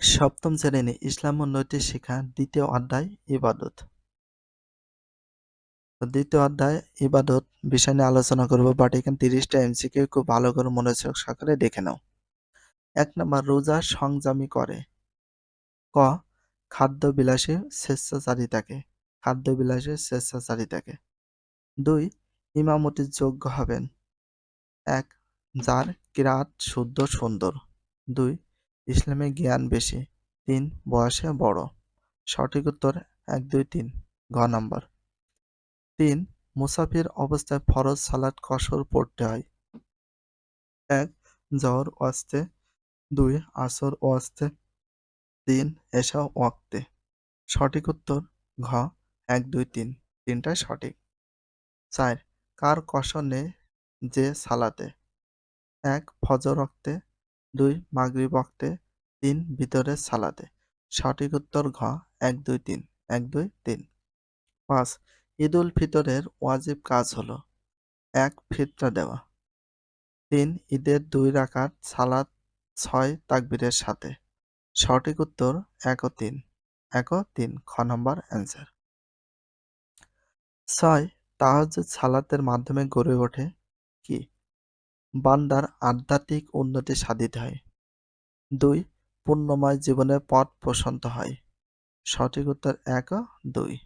সপ্তম শ্রেণি ইসলাম নৈতিক শিক্ষা দ্বিতীয় অধ্যায়, ইবাদত। দ্বিতীয় অধ্যায়, ইবাদত বিষয় নিয়ে আলোচনা করব বাট এখানে তিরিশটা এমসিকে খুব ভালো করে মনোযোগ সহকারে দেখে নাও। এক নম্বর, রোজা সংযমী করে। ক খাদ্য বিলাসী স্বেচ্ছাচারিতাকে খাদ্য বিলাসী স্বেচ্ছাচারিতাকে। দুই ইমামতির যোগ্য হবেন। এক, যার কিরাত শুদ্ধ সুন্দর। দুই ইসলামে জ্ঞান বেশি। তিন, বয়সে বড়। সঠিক উত্তর, এক, দুই, তিন। ঘ নম্বর। তিন, মুসাফির অবস্থায় ফরজ সালাদ কসর পড়তে হয়। এক, জহর ওয়াস্তে দুই, আসর ওয়াস্তে তিন এসা ওয়াক্তে। সঠিক উত্তর, ঘ, এক, দুই, তিন। তিনটাই সঠিক। চার, কার কসর নেই যে সালাতে? এক, ফজর রক্তে দুই মাগরিব ওয়াক্তে, তিন ভিতরের সালাতে। সঠিক উত্তর ঘ, এক, দুই, তিন, এক, দুই, তিন। পাঁচ ঈদ উল ফিতরের ওয়াজিব কাজ হলো এক, ফিতরা দেওয়া। তিন, ঈদের দুই রাকাত সালাত ছয় তাকবীরের সাথে। সঠিক উত্তর এক ও তিন। এক ও তিন, খ নম্বর অ্যান্সার। ছয়, তাহাজ্জুদ সালাতের মাধ্যমে গড়ে ওঠে বান্দার আধ্যাত্মিক উন্নতি সাধিত হয়। দুই, পুণ্যময় জীবনের পথ প্রশান্ত হয়। সঠিক উত্তর এক দুই।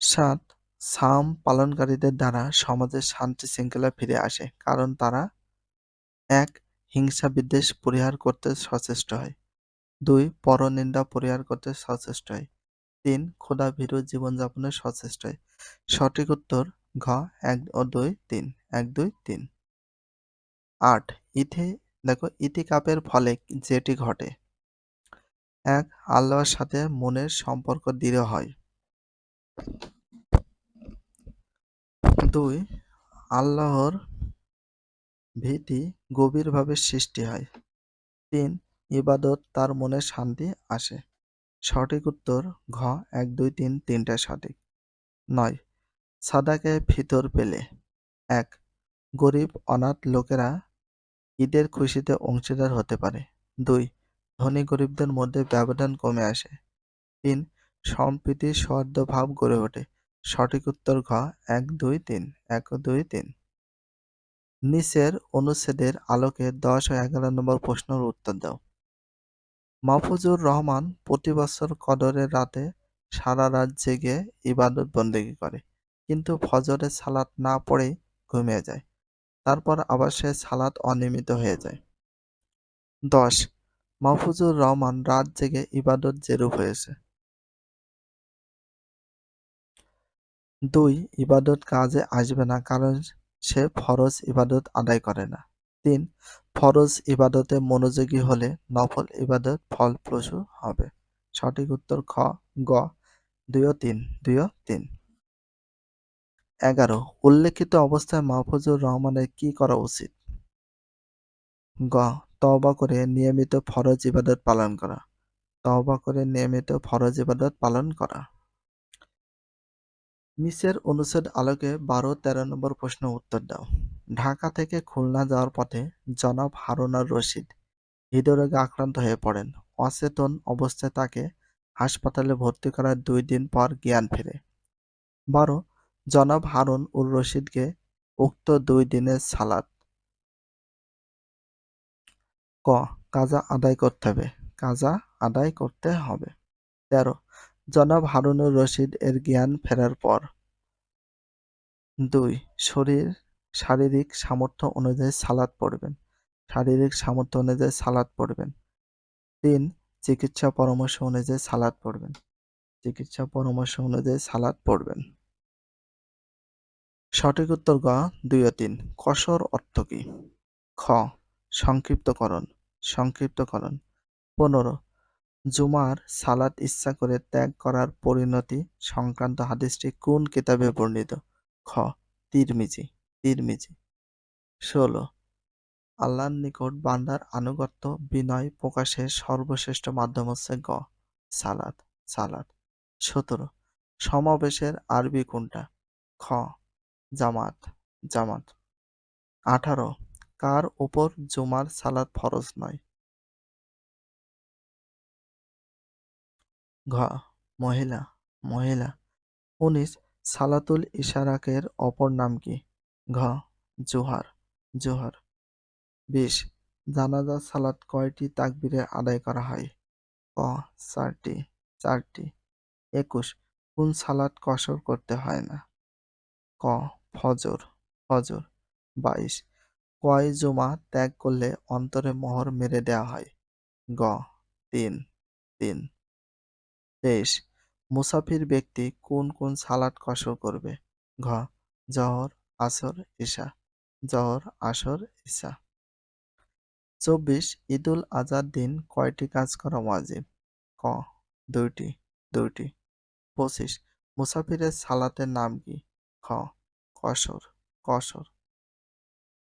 সাত, সাম পালনকারীদের দ্বারা সমাজে শান্তি শৃঙ্খলা ফিরে আসে, কারণ তারা, এক, হিংসা বিদ্বেষ পরিহার করতে সচেষ্ট হয়। দুই, পরনিন্দা পরিহার করতে সচেষ্ট হয়। তিন ক্ষুধা ভীরু জীবনযাপনে সচেষ্ট হয়। সঠিক উত্তর ঘ, এক ও দুই, তিন, এক, দুই, তিন। আট, ইথে, দেখো ইতিকাপের ফলে যেটি ঘটে। এক, আল্লাহর সাথে মনের সম্পর্ক দৃঢ় হয়। দুই, আল্লাহর ভীতি গভীরভাবে সৃষ্টি হয়। তিন, ইবাদত তার মনে শান্তি আসে। সঠিক উত্তর, ঘ, এক, দুই, তিন, তিনটা সঠিক। নয় সাদাকে ভিতর পেলে। এক, গরিব, অনাথ লোকেরা ঈদের খুশিতে অংশীদার হতে পারে। দুই, ধনী গরিবদের মধ্যে ব্যবধান কমে আসে। তিন, সম্প্রীতি ভাব গড়ে ওঠে। সঠিক উত্তর ঘ, এক, দুই, তিন, এক, দুই, তিন। নিচের অনুচ্ছেদের আলোকে দশ ও এগারো নম্বর প্রশ্নের উত্তর দাও। মাহফুজুর রহমান প্রতি বছর কদরের রাতে সারা রাত জেগে ইবাদত বন্দেগি করে। কিন্তু ফজরের সালাত না পড়ে ঘুমিয়ে যায়। তারপর আবার সে সালাত অনিয়মিত হয়ে যায়। দশ, মাহফুজুর রহমান রাত জেগে ইবাদত যেরূপ হয়েছে। দুই, ইবাদত কাজে আসবে না কারণ সে ফরজ ইবাদত আদায় করে না। তিন, ফরজ ইবাদতে মনোযোগী হলে নফল ইবাদত ফলপ্রসূ হবে। সঠিক উত্তর খ, গ, দুই তিন দুই তিন। এগারো, উল্লেখিত অবস্থায় মাহফুজুর রহমানের কি করা উচিত? গ, তওবা করে নিয়মিত ফরজ ইবাদত পালন করা। তওবা করে নিয়মিত ফরজ ইবাদত পালন করা। নিচের অনুচ্ছেদ আলোকে বারো, তেরো নম্বর প্রশ্ন উত্তর দাও। ঢাকা থেকে খুলনা যাওয়ার পথে জনাব হারুনার রশিদ হৃদরোগে আক্রান্ত হয়ে পড়েন। অচেতন অবস্থায় তাকে হাসপাতালে ভর্তি করার দুই দিন পর জ্ঞান ফেরে। বারো জনাব হারুন উর রশিদকে উক্ত দুই দিনের সালাত। ক, কাজা আদায় করতে হবে। কাজা আদায় করতে হবে। তেরো, জনাব হারুনুর রশিদ এর জ্ঞান ফেরার পর। দুই, শরীর, শারীরিক সামর্থ্য অনুযায়ী সালাদ পড়বেন। শারীরিক সামর্থ্য অনুযায়ী সালাদ পড়বেন। তিন, চিকিৎসা পরামর্শ অনুযায়ী সালাদ পড়বেন। চিকিৎসা পরামর্শ অনুযায়ী সালাদ পড়বেন। সঠিক উত্তর গ, দুই ও তিন। কসর অর্থ কি? খ, সংক্ষিপ্তকরণ সংক্ষিপ্তকরণ। পনেরো, জুমার সালাত ইচ্ছা করে ত্যাগ করার পরিণতি সংক্রান্ত হাদিসটি কোন কিতাবে বর্ণিত? খ, তিরমিজি তিরমিজি। ষোলো, আল্লাহর নিকট বান্দার আনুগত্য, বিনয় প্রকাশের সর্বশ্রেষ্ঠ মাধ্যম হচ্ছে গ সালাদ সালাদ সতেরো, সমাবেশের আরবি কোনটা? খ জামাত জামাত। আঠারো, কার ওপর জুমার সালাত ফরজ নয়? ঘ, মহিলা মহিলা। উনিশ, সালাতুল ইশারাকের অপর নাম কি? ঘ, জোহার জোহার। বিশ, জানাজা সালাত কয়টি তাকবিরে আদায় করা হয়? ক, চারটি চারটি। একুশ, কোন সালাত কসর করতে হয় না? ক ফজর ফজর, বাইশ। কয় জুমা ত্যাগ করলে অন্তরে মোহর মেরে দেওয়া হয়? গ, তিন তিন। তেইশ, মুসাফির ব্যক্তি কোন কোন সালাত কসর করবে? ঘ, জহর, আসর ঈশা জহর, আসর ঈশা চব্বিশ, ঈদুল আজহার দিন কয়টি কাজ করা ওয়াজিব ক, দুইটি দুইটি। পঁচিশ, মুসাফিরের সালাতের নাম কি? খ কসর কসর।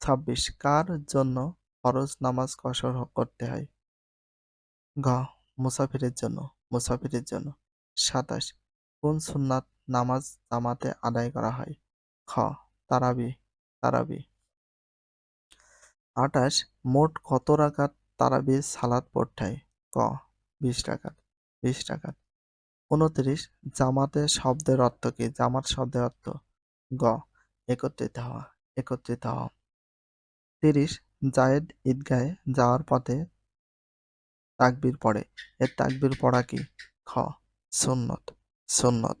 ছাব্বিশ, কার জন্য ফরজ নামাজ কসর করতে হয়? ঘ, মুসাফিরের জন্য মুসাফিরের জন্য। সাতাশ, কোন সুন্নাত নামাজ জামাতে আদায় করা হয়? খ, তারাবি তারাবি। আটাশ মোট কত রাকাত তারাবি সালাদ পড়তে হয়? ক, বিশ টাকাত বিশ টাকাত উনত্রিশ জামাতে শব্দের অর্থ কি? জামাত শব্দের অর্থ। গ একত্রিত হওয়া একত্রিত হওয়া তিরিশ, জায়েদ ঈদগাহে যাওয়ার পথে তাকবির পড়ে। এর তাকবির পড়া কি? খ, সুন্নত সুন্নত।